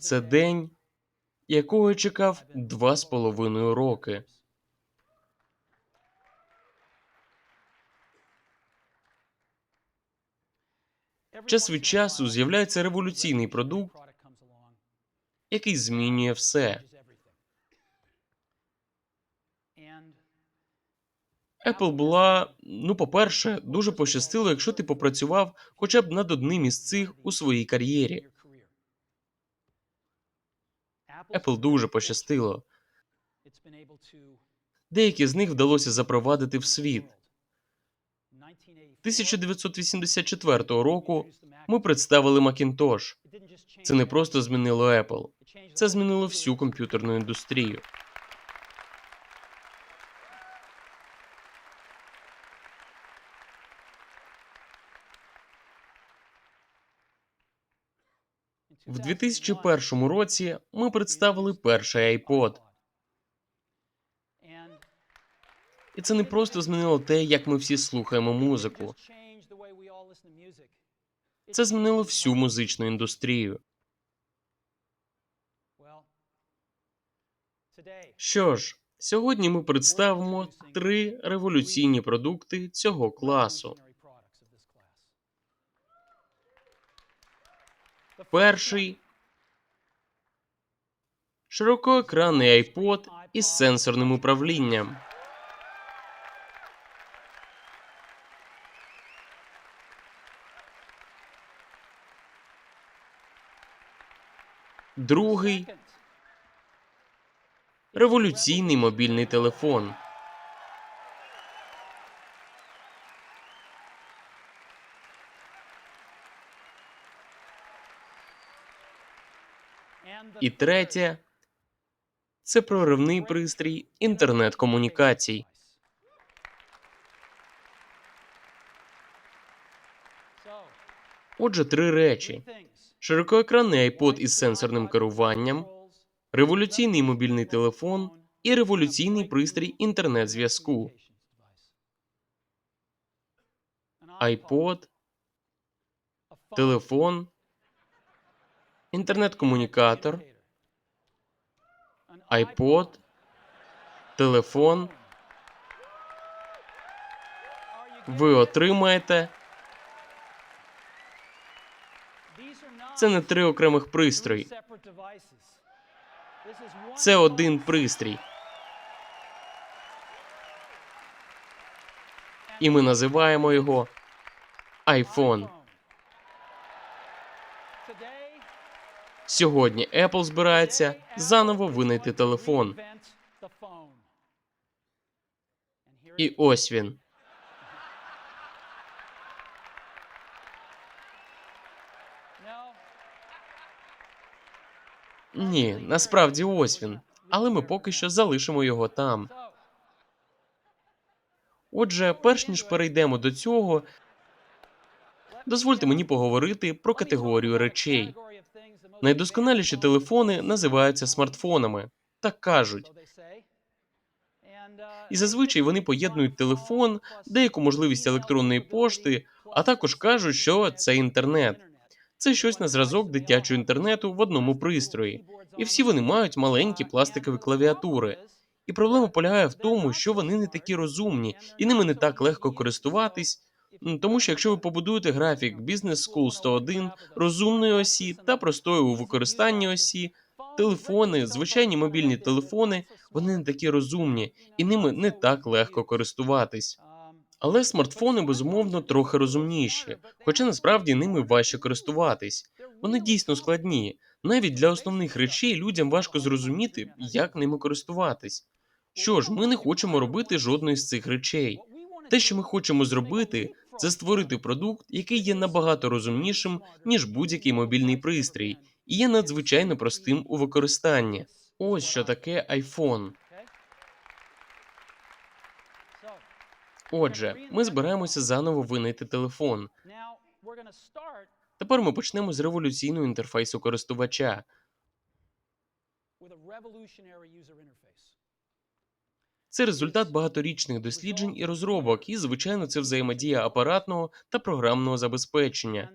Це день, якого я чекав два з половиною роки. Час від часу з'являється революційний продукт, який змінює все. Apple була, ну, по-перше, дуже пощастило, якщо ти попрацював хоча б над одним із цих у своїй кар'єрі. Apple дуже пощастило. Деякі з них вдалося запровадити в світ. 1984 року ми представили Macintosh. Це не просто змінило Apple, це змінило всю комп'ютерну індустрію. В 2001 році ми представили перший iPod. І це не просто змінило те, як ми всі слухаємо музику. Це змінило всю музичну індустрію. Що ж, сьогодні ми представимо три революційні продукти цього класу. Перший широкоекранний iPod із сенсорним управлінням. Другий революційний мобільний телефон. І третє це проривний пристрій інтернет-комунікацій. Отже, три речі: широкоекранний iPod із сенсорним керуванням, революційний мобільний телефон і революційний пристрій інтернет-зв'язку. iPod, телефон, інтернет-комунікатор, iPod, телефон. Ви отримаєте це не три окремих пристрої. Це один пристрій. І ми називаємо його iPhone. Сьогодні Apple збирається заново винайти телефон. І ось він. Ні, насправді ось він. Але ми поки що залишимо його там. Отже, перш ніж перейдемо до цього, дозвольте мені поговорити про категорію речей. Найдосконаліші телефони називаються смартфонами, так кажуть. І зазвичай вони поєднують телефон, деяку можливість електронної пошти, а також кажуть, що це інтернет. Це щось на зразок дитячого інтернету в одному пристрої, і всі вони мають маленькі пластикові клавіатури. І проблема полягає в тому, що вони не такі розумні, і ними не так легко користуватись. Тому що якщо ви побудуєте графік Business School 101 розумної осі та простої у використанні осі, телефони, звичайні мобільні телефони, вони не такі розумні, і ними не так легко користуватись. Але смартфони безумовно трохи розумніші, хоча насправді ними важче користуватись. Вони дійсно складні. Навіть для основних речей людям важко зрозуміти, як ними користуватись. Що ж, ми не хочемо робити жодної з цих речей. Те, що ми хочемо зробити, це створити продукт, який є набагато розумнішим, ніж будь-який мобільний пристрій, і є надзвичайно простим у використанні. Ось що таке iPhone. Отже, ми збираємося заново винайти телефон. Тепер ми почнемо з революційного інтерфейсу користувача. Це результат багаторічних досліджень і розробок, і, звичайно, це взаємодія апаратного та програмного забезпечення.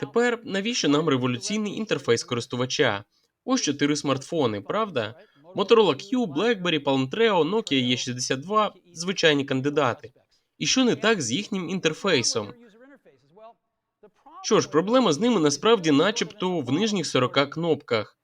Тепер навіщо нам революційний інтерфейс користувача? Ось чотири смартфони, правда? Motorola Q, BlackBerry, Palm Treo, Nokia E62 – звичайні кандидати. І що не так з їхнім інтерфейсом? Що ж, проблема з ними насправді начебто в нижніх 40 кнопках.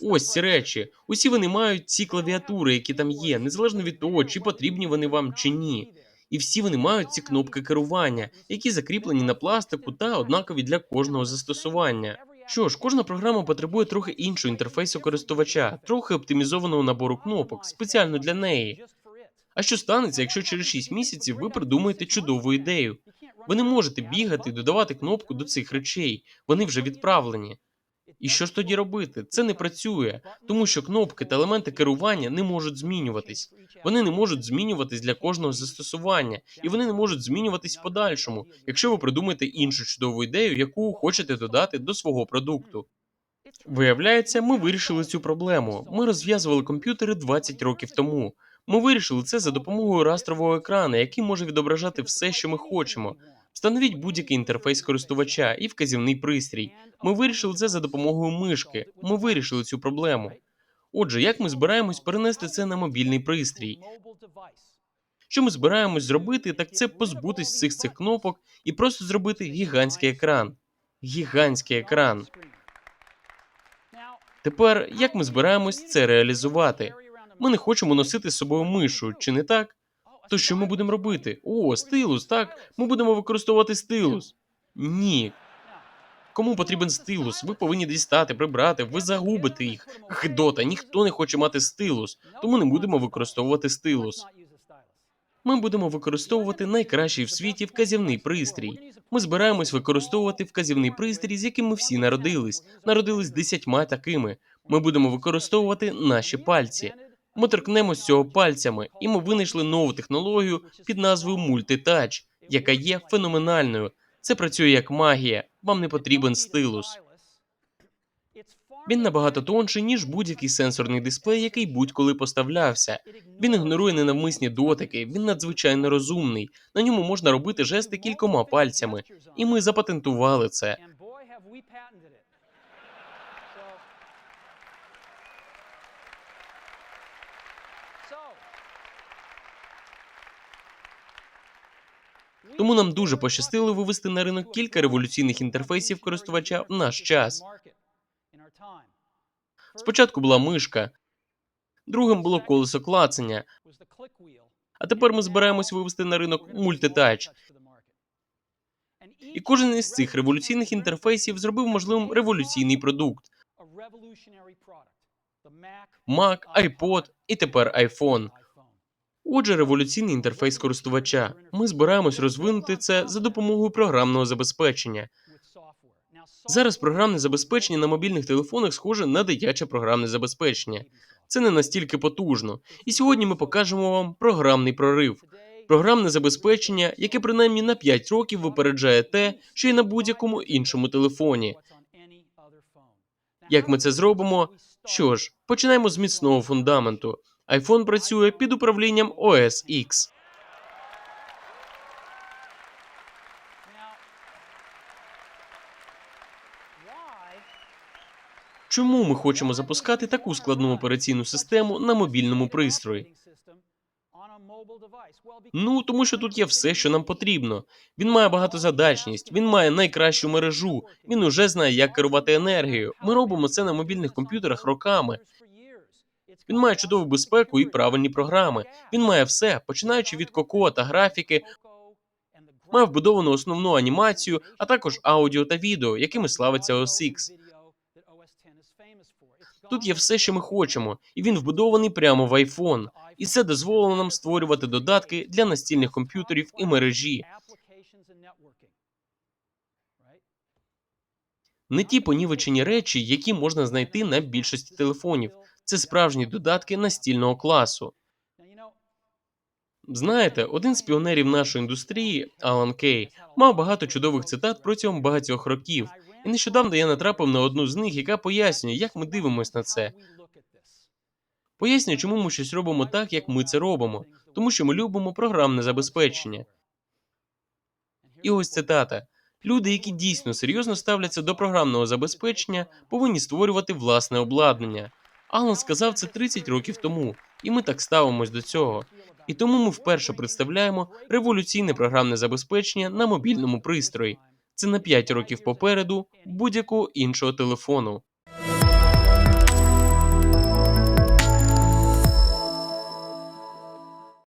Ось ці речі. Усі вони мають ці клавіатури, які там є, незалежно від того, чи потрібні вони вам чи ні. І всі вони мають ці кнопки керування, які закріплені на пластику та однакові для кожного застосування. Що ж, кожна програма потребує трохи іншого інтерфейсу користувача, трохи оптимізованого набору кнопок, спеціально для неї. А що станеться, якщо через 6 місяців ви придумаєте чудову ідею? Ви не можете бігати і додавати кнопку до цих речей, вони вже відправлені. І що ж тоді робити? Це не працює, тому що кнопки та елементи керування не можуть змінюватись. Вони не можуть змінюватись для кожного застосування, і вони не можуть змінюватись в подальшому, якщо ви придумаєте іншу чудову ідею, яку хочете додати до свого продукту. Виявляється, ми вирішили цю проблему. Ми розв'язували комп'ютери 20 років тому. Ми вирішили це за допомогою растрового екрану, який може відображати все, що ми хочемо. Встановіть будь-який інтерфейс користувача і вказівний пристрій. Ми вирішили це за допомогою мишки. Ми вирішили цю проблему. Отже, як ми збираємось перенести це на мобільний пристрій? Що ми збираємось зробити, так це позбутись всіх цих кнопок і просто зробити гігантський екран. Гігантський екран. Тепер як ми збираємось це реалізувати? Ми не хочемо носити з собою мишу, чи не так? То що ми будемо робити? О, стилус, так? Ми будемо використовувати стилус. Ні. Кому потрібен стилус? Ви повинні дістати, прибрати, ви загубите їх. Гидота, ніхто не хоче мати стилус, тому не будемо використовувати стилус. Ми будемо використовувати найкращий в світі вказівний пристрій. Ми збираємось використовувати вказівний пристрій, з яким ми всі народились. Народились десятьма такими. Ми будемо використовувати наші пальці. Ми торкнемось цього пальцями, і ми винайшли нову технологію під назвою Multitouch, яка є феноменальною. Це працює як магія. Вам не потрібен стилус. Він набагато тонший, ніж будь-який сенсорний дисплей, який будь-коли поставлявся. Він ігнорує ненавмисні дотики, він надзвичайно розумний. На ньому можна робити жести кількома пальцями, і ми запатентували це. Тому нам дуже пощастило вивести на ринок кілька революційних інтерфейсів користувача в наш час. Спочатку була мишка, другим було колесо клацання, а тепер ми збираємось вивести на ринок мультитач. І кожен із цих революційних інтерфейсів зробив можливим революційний продукт: Mac, iPod і тепер iPhone. Отже, революційний інтерфейс користувача. Ми збираємось розвинути це за допомогою програмного забезпечення. Зараз програмне забезпечення на мобільних телефонах схоже на дитяче програмне забезпечення. Це не настільки потужно. І сьогодні ми покажемо вам програмний прорив. Програмне забезпечення, яке принаймні на 5 років випереджає те, що й на будь-якому іншому телефоні. Як ми це зробимо? Що ж, починаємо з міцного фундаменту. iPhone працює під управлінням OS X. Чому ми хочемо запускати таку складну операційну систему на мобільному пристрої? Ну, тому що тут є все, що нам потрібно. Він має багатозадачність, він має найкращу мережу, він уже знає, як керувати енергією. Ми робимо це на мобільних комп'ютерах роками. Він має чудову безпеку і правильні програми. Він має все, починаючи від коко та графіки, має вбудовану основну анімацію, а також аудіо та відео, якими славиться OS X. Тут є все, що ми хочемо, і він вбудований прямо в iPhone. І це дозволило нам створювати додатки для настільних комп'ютерів і мережі. Не ті понівечені речі, які можна знайти на більшості телефонів. Це справжні додатки настільного класу. Знаєте, один з піонерів нашої індустрії, Алан Кей, мав багато чудових цитат протягом багатьох років. І нещодавно я натрапив на одну з них, яка пояснює, як ми дивимося на це. Пояснює, чому ми щось робимо так, як ми це робимо, тому що ми любимо програмне забезпечення. І ось цитата: Люди, які дійсно серйозно ставляться до програмного забезпечення, повинні створювати власне обладнання. Алан сказав це 30 років тому, і ми так ставимось до цього. І тому ми вперше представляємо революційне програмне забезпечення на мобільному пристрої. Це на 5 років попереду будь-якого іншого телефону.